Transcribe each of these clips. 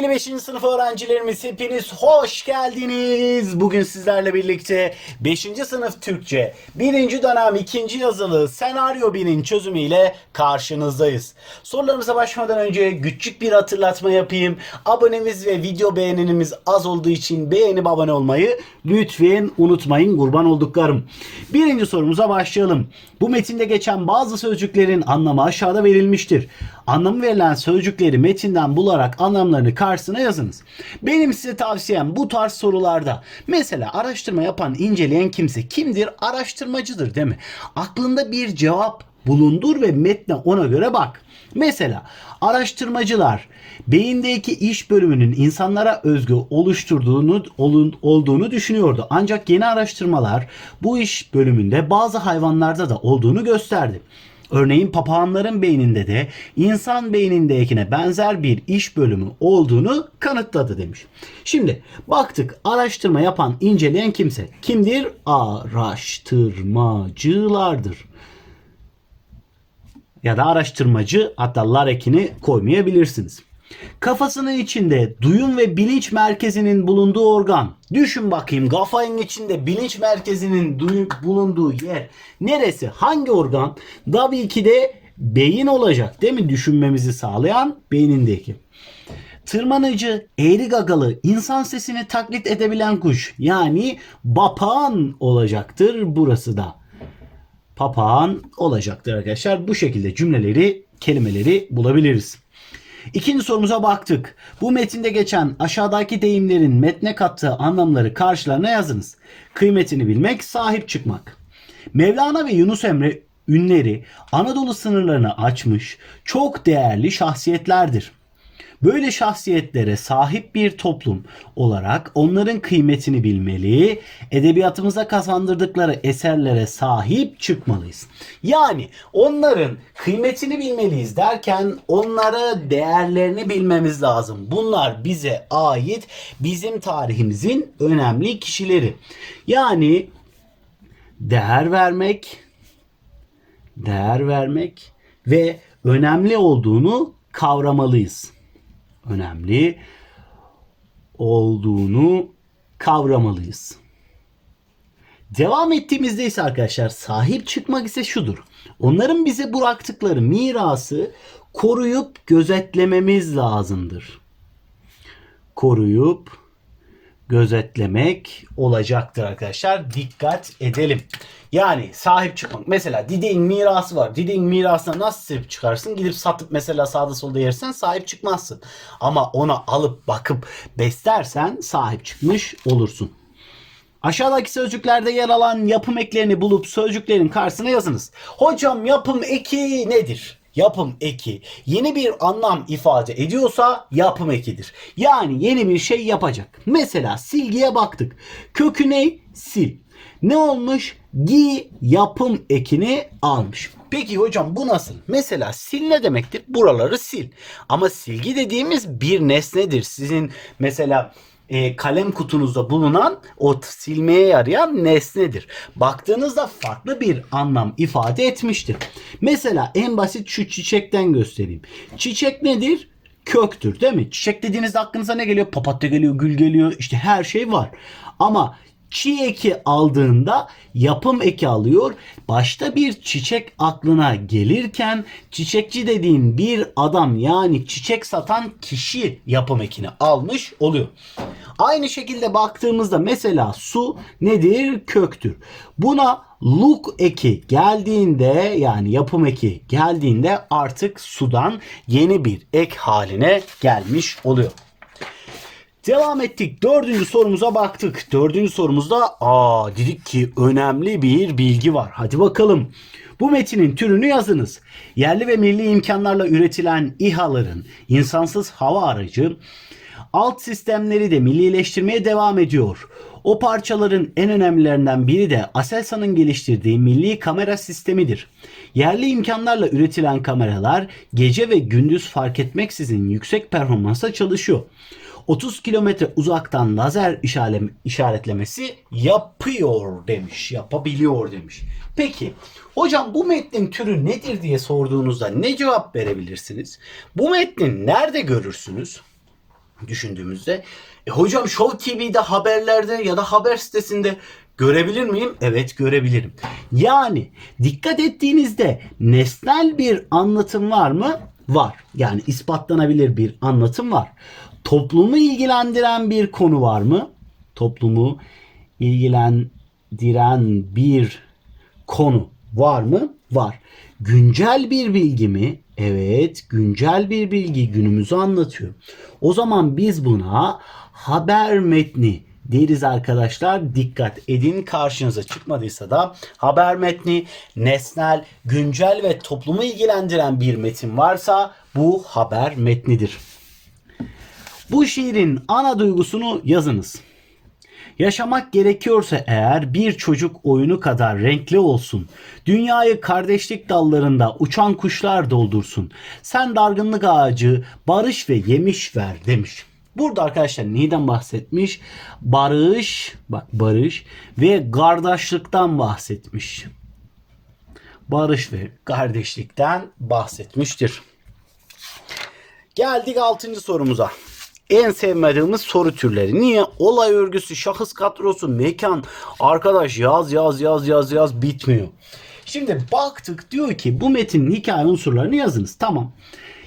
Sevgili 5. sınıf öğrencilerimiz hepiniz hoş geldiniz. Bugün sizlerle birlikte 5. sınıf Türkçe 1. dönem 2. yazılı senaryo 1'in çözümüyle karşınızdayız. Sorularımıza başlamadan önce küçük bir hatırlatma yapayım. Abonemiz ve video beğeniniz az olduğu için beğenip abone olmayı lütfen unutmayın kurban olduklarım. Birinci sorumuza başlayalım. Bu metinde geçen bazı sözcüklerin anlamı aşağıda verilmiştir. Anlamı verilen sözcükleri metinden bularak anlamlarını karşısına yazınız. Benim size tavsiyem bu tarz sorularda mesela araştırma yapan, inceleyen kimse kimdir? Araştırmacıdır değil mi? Aklında bir cevap bulundur ve metne ona göre bak. Mesela araştırmacılar beyindeki iş bölümünün insanlara özgü oluşturduğunu olduğunu düşünüyordu. Ancak yeni araştırmalar bu iş bölümünde bazı hayvanlarda da olduğunu gösterdi. Örneğin papağanların beyninde de insan beynindekine benzer bir iş bölümü olduğunu kanıtladı demiş. Şimdi baktık araştırma yapan, inceleyen kimse kimdir? Araştırmacılardır. Ya da araştırmacı hatta lar ekini koymayabilirsiniz. Kafasının içinde duyum ve bilinç merkezinin bulunduğu organ. Düşün bakayım kafanın içinde bilinç merkezinin duyu- bulunduğu yer neresi? Hangi organ? Tabii ki de beyin olacak değil mi? Düşünmemizi sağlayan beynindeki. Tırmanıcı, eğri gagalı, insan sesini taklit edebilen kuş. Yani papağan olacaktır burası da papağan olacaktır arkadaşlar. Bu şekilde cümleleri, kelimeleri bulabiliriz. İkinci sorumuza baktık. Bu metinde geçen aşağıdaki deyimlerin metne kattığı anlamları karşılarına yazınız. Kıymetini bilmek, sahip çıkmak. Mevlana ve Yunus Emre ünleri Anadolu sınırlarını açmış çok değerli şahsiyetlerdir. Böyle şahsiyetlere sahip bir toplum olarak onların kıymetini bilmeli, edebiyatımıza kazandırdıkları eserlere sahip çıkmalıyız. Yani onların kıymetini bilmeliyiz derken onlara değerlerini bilmemiz lazım. Bunlar bize ait bizim tarihimizin önemli kişileri. Yani değer vermek, değer vermek ve önemli olduğunu kavramalıyız önemli olduğunu kavramalıyız. Devam ettiğimizde ise arkadaşlar sahip çıkmak ise şudur. Onların bize bıraktıkları mirası koruyup gözetlememiz lazımdır. Koruyup gözetlemek olacaktır arkadaşlar. Dikkat edelim. Yani sahip çıkmak. Mesela Didik'in mirası var. Didik'in mirasına nasıl sahip çıkarsın? Gidip satıp mesela sağda solda yersen sahip çıkmazsın. Ama ona alıp bakıp beslersen sahip çıkmış olursun. Aşağıdaki sözcüklerde yer alan yapım eklerini bulup sözcüklerin karşısına yazınız. Hocam yapım eki nedir? Yapım eki yeni bir anlam ifade ediyorsa yapım ekidir. Yani yeni bir şey yapacak. Mesela silgiye baktık. Kökü ne? Sil. Ne olmuş? Gi yapım ekini almış. Peki hocam bu nasıl? Mesela sil ne demektir? Buraları sil. Ama silgi dediğimiz bir nesnedir. Sizin mesela e, kalem kutunuzda bulunan o silmeye yarayan nesnedir. Baktığınızda farklı bir anlam ifade etmiştir. Mesela en basit şu çiçekten göstereyim. Çiçek nedir? Köktür değil mi? Çiçek dediğinizde aklınıza ne geliyor? Papatya geliyor, gül geliyor. işte her şey var. Ama çi eki aldığında yapım eki alıyor. Başta bir çiçek aklına gelirken çiçekçi dediğin bir adam yani çiçek satan kişi yapım ekini almış oluyor. Aynı şekilde baktığımızda mesela su nedir? Köktür. Buna luk eki geldiğinde yani yapım eki geldiğinde artık sudan yeni bir ek haline gelmiş oluyor. Devam ettik. Dördüncü sorumuza baktık. Dördüncü sorumuzda aa dedik ki önemli bir bilgi var. Hadi bakalım. Bu metinin türünü yazınız. Yerli ve milli imkanlarla üretilen İHA'ların insansız hava aracı alt sistemleri de millileştirmeye devam ediyor. O parçaların en önemlilerinden biri de Aselsan'ın geliştirdiği milli kamera sistemidir. Yerli imkanlarla üretilen kameralar gece ve gündüz fark etmeksizin yüksek performansa çalışıyor. 30 kilometre uzaktan lazer işaret- işaretlemesi yapıyor demiş. Yapabiliyor demiş. Peki hocam bu metnin türü nedir diye sorduğunuzda ne cevap verebilirsiniz? Bu metni nerede görürsünüz? Düşündüğümüzde. E hocam Show TV'de haberlerde ya da haber sitesinde görebilir miyim? Evet görebilirim. Yani dikkat ettiğinizde nesnel bir anlatım var mı? Var. Yani ispatlanabilir bir anlatım var. Toplumu ilgilendiren bir konu var mı? Toplumu ilgilendiren bir konu var mı? Var. Güncel bir bilgi mi? Evet, güncel bir bilgi günümüzü anlatıyor. O zaman biz buna haber metni deriz arkadaşlar. Dikkat edin karşınıza çıkmadıysa da haber metni nesnel, güncel ve toplumu ilgilendiren bir metin varsa bu haber metnidir. Bu şiirin ana duygusunu yazınız. Yaşamak gerekiyorsa eğer bir çocuk oyunu kadar renkli olsun. Dünyayı kardeşlik dallarında uçan kuşlar doldursun. Sen dargınlık ağacı barış ve yemiş ver demiş. Burada arkadaşlar neyden bahsetmiş? Barış, bak barış ve kardeşlikten bahsetmiş. Barış ve kardeşlikten bahsetmiştir. Geldik 6. sorumuza. En sevmediğimiz soru türleri. Niye? Olay örgüsü, şahıs kadrosu, mekan. Arkadaş yaz yaz yaz yaz yaz bitmiyor. Şimdi baktık diyor ki bu metinin hikaye unsurlarını yazınız. Tamam.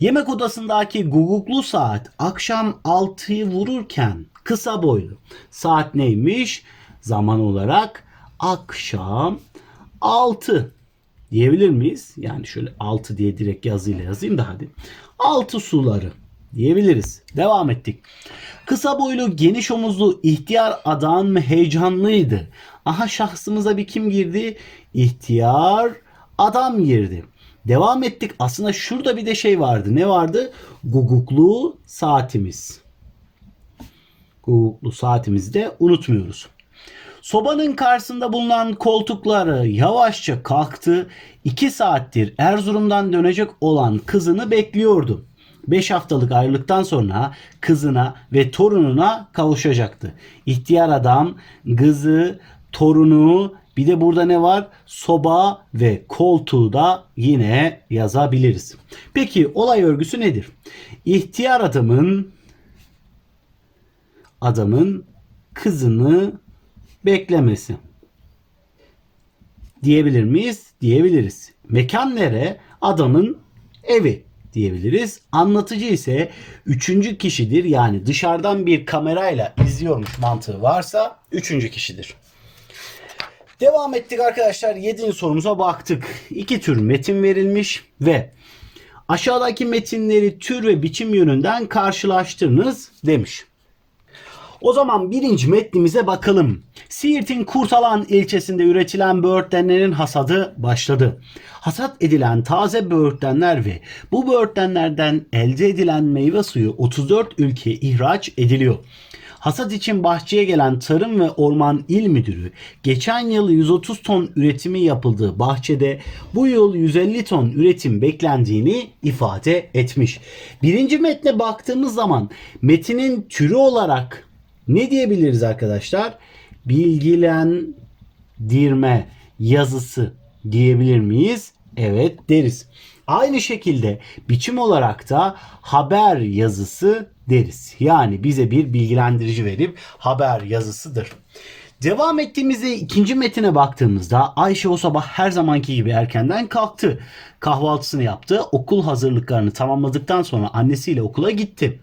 Yemek odasındaki guguklu saat akşam 6'yı vururken kısa boylu. Saat neymiş? Zaman olarak akşam 6 diyebilir miyiz? Yani şöyle 6 diye direkt yazıyla yazayım da hadi. 6 suları diyebiliriz. Devam ettik. Kısa boylu, geniş omuzlu ihtiyar adam heyecanlıydı. Aha şahsımıza bir kim girdi? İhtiyar adam girdi. Devam ettik. Aslında şurada bir de şey vardı. Ne vardı? Guguklu saatimiz. Guguklu saatimizi de unutmuyoruz. Sobanın karşısında bulunan koltukları yavaşça kalktı. İki saattir Erzurum'dan dönecek olan kızını bekliyordu. 5 haftalık ayrılıktan sonra kızına ve torununa kavuşacaktı. İhtiyar adam kızı, torunu bir de burada ne var? Soba ve koltuğu da yine yazabiliriz. Peki olay örgüsü nedir? İhtiyar adamın adamın kızını beklemesi. Diyebilir miyiz? Diyebiliriz. Mekan nere? Adamın evi diyebiliriz. Anlatıcı ise üçüncü kişidir. Yani dışarıdan bir kamerayla izliyormuş mantığı varsa üçüncü kişidir. Devam ettik arkadaşlar. Yedinci sorumuza baktık. İki tür metin verilmiş ve aşağıdaki metinleri tür ve biçim yönünden karşılaştırınız demiş. O zaman birinci metnimize bakalım. Siirt'in Kurtalan ilçesinde üretilen böğürtlenlerin hasadı başladı. Hasat edilen taze böğürtlenler ve bu böğürtlenlerden elde edilen meyve suyu 34 ülkeye ihraç ediliyor. Hasat için bahçeye gelen Tarım ve Orman İl Müdürü geçen yıl 130 ton üretimi yapıldığı bahçede bu yıl 150 ton üretim beklendiğini ifade etmiş. Birinci metne baktığımız zaman metinin türü olarak ne diyebiliriz arkadaşlar? Bilgilendirme yazısı diyebilir miyiz? Evet deriz. Aynı şekilde biçim olarak da haber yazısı deriz. Yani bize bir bilgilendirici verip haber yazısıdır. Devam ettiğimizde ikinci metine baktığımızda Ayşe o sabah her zamanki gibi erkenden kalktı. Kahvaltısını yaptı. Okul hazırlıklarını tamamladıktan sonra annesiyle okula gitti.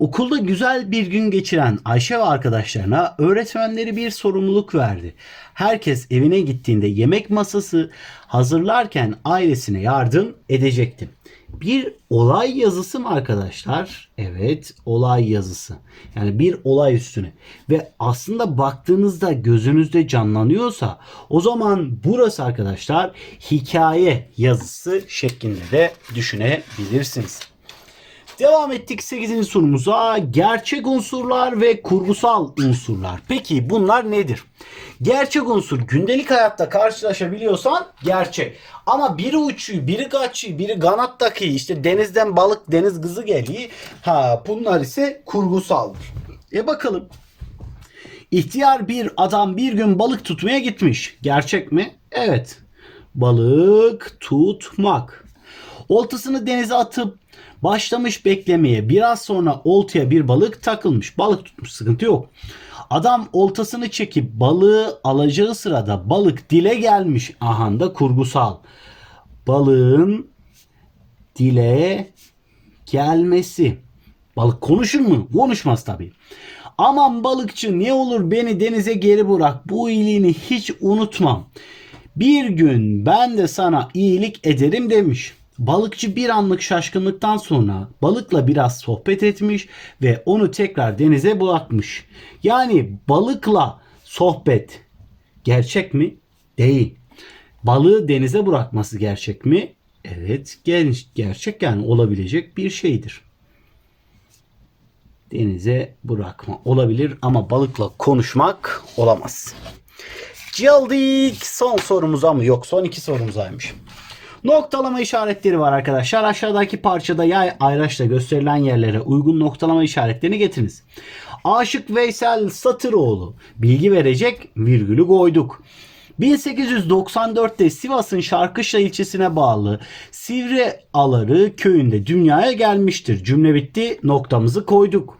Okulda güzel bir gün geçiren Ayşe ve arkadaşlarına öğretmenleri bir sorumluluk verdi. Herkes evine gittiğinde yemek masası hazırlarken ailesine yardım edecekti. Bir olay yazısı mı arkadaşlar? Evet, olay yazısı. Yani bir olay üstüne. Ve aslında baktığınızda gözünüzde canlanıyorsa o zaman burası arkadaşlar hikaye yazısı şeklinde de düşünebilirsiniz. Devam ettik 8. sorumuza. Gerçek unsurlar ve kurgusal unsurlar. Peki bunlar nedir? Gerçek unsur gündelik hayatta karşılaşabiliyorsan gerçek. Ama biri uçuyor, biri kaçıyor, biri kanattaki işte denizden balık deniz kızı geliyor. Ha bunlar ise kurgusaldır. E bakalım. İhtiyar bir adam bir gün balık tutmaya gitmiş. Gerçek mi? Evet. Balık tutmak. Oltasını denize atıp başlamış beklemeye. Biraz sonra oltaya bir balık takılmış. Balık tutmuş sıkıntı yok. Adam oltasını çekip balığı alacağı sırada balık dile gelmiş. Ahanda kurgusal. Balığın dile gelmesi. Balık konuşur mu? Konuşmaz tabii. Aman balıkçı ne olur beni denize geri bırak. Bu iyiliğini hiç unutmam. Bir gün ben de sana iyilik ederim demiş. Balıkçı bir anlık şaşkınlıktan sonra balıkla biraz sohbet etmiş ve onu tekrar denize bırakmış. Yani balıkla sohbet gerçek mi? Değil. Balığı denize bırakması gerçek mi? Evet, ger- gerçek yani olabilecek bir şeydir denize bırakma olabilir ama balıkla konuşmak olamaz. Geldik son sorumuza mı? Yok son iki sorumuzaymış. Noktalama işaretleri var arkadaşlar. Aşağıdaki parçada yay ayraçla gösterilen yerlere uygun noktalama işaretlerini getiriniz. Aşık Veysel Satıroğlu bilgi verecek virgülü koyduk. 1894'te Sivas'ın Şarkışla ilçesine bağlı Sivri Aları köyünde dünyaya gelmiştir. Cümle bitti noktamızı koyduk.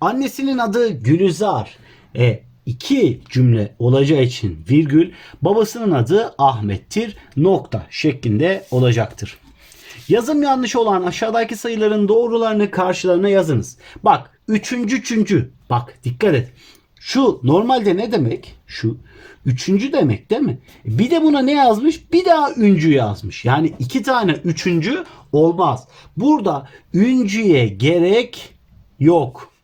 Annesinin adı Gülizar. E, iki cümle olacağı için virgül babasının adı Ahmet'tir nokta şeklinde olacaktır. Yazım yanlış olan aşağıdaki sayıların doğrularını karşılarına yazınız. Bak üçüncü üçüncü. Bak dikkat et. Şu normalde ne demek? Şu üçüncü demek değil mi? Bir de buna ne yazmış? Bir daha üncü yazmış. Yani iki tane üçüncü olmaz. Burada üncüye gerek yok.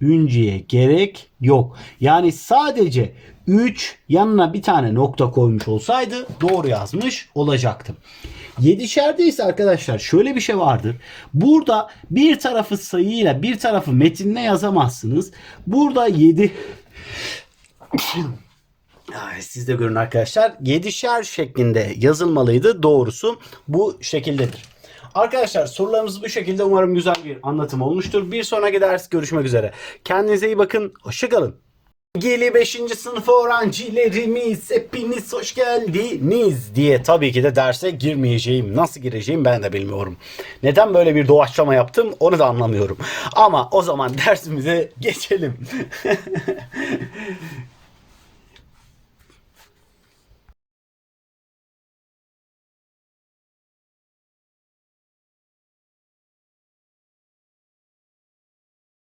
Üncüye gerek yok. Yani sadece 3 yanına bir tane nokta koymuş olsaydı doğru yazmış olacaktım. Yedişerde ise arkadaşlar şöyle bir şey vardır. Burada bir tarafı sayıyla bir tarafı metinle yazamazsınız. Burada 7 Ay, siz de görün arkadaşlar. Yedişer şeklinde yazılmalıydı. Doğrusu bu şekildedir. Arkadaşlar sorularımız bu şekilde. Umarım güzel bir anlatım olmuştur. Bir sonraki ders görüşmek üzere. Kendinize iyi bakın. Hoşçakalın. Sevgili 5. sınıf öğrencilerimiz hepiniz hoş geldiniz diye tabii ki de derse girmeyeceğim. Nasıl gireceğim ben de bilmiyorum. Neden böyle bir doğaçlama yaptım onu da anlamıyorum. Ama o zaman dersimize geçelim.